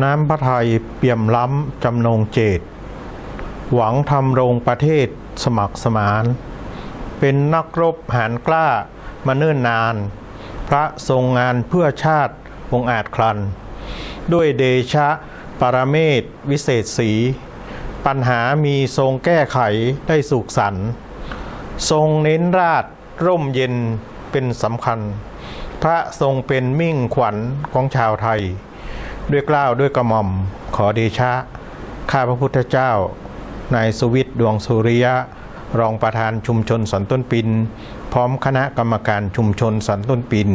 น้ำพระทัยเปี่ยมล้ำจำนงเจต หวังทำรงประเทศสมัครสมาน เป็นนักรบหารกล้ามาเนิ่นนาน พระทรงงานเพื่อชาติองอาจครัน ด้วยเดชะปรเมศวิเศษสี ปัญหามีทรงแก้ไขได้สุขสัน ทรงเน้นราชร่มเย็นเป็นสำคัญ พระทรงเป็นมิ่งขวัญของชาวไทย ด้วยกล้าวด้วยกระหม่อม ขอเดชะ ข้าพระพุทธเจ้านายสุวิทย์ดวงสุริยะ รองประธานชุมชนสันต้นปิน พร้อมคณะกรรมการชุมชนสันต้นปิน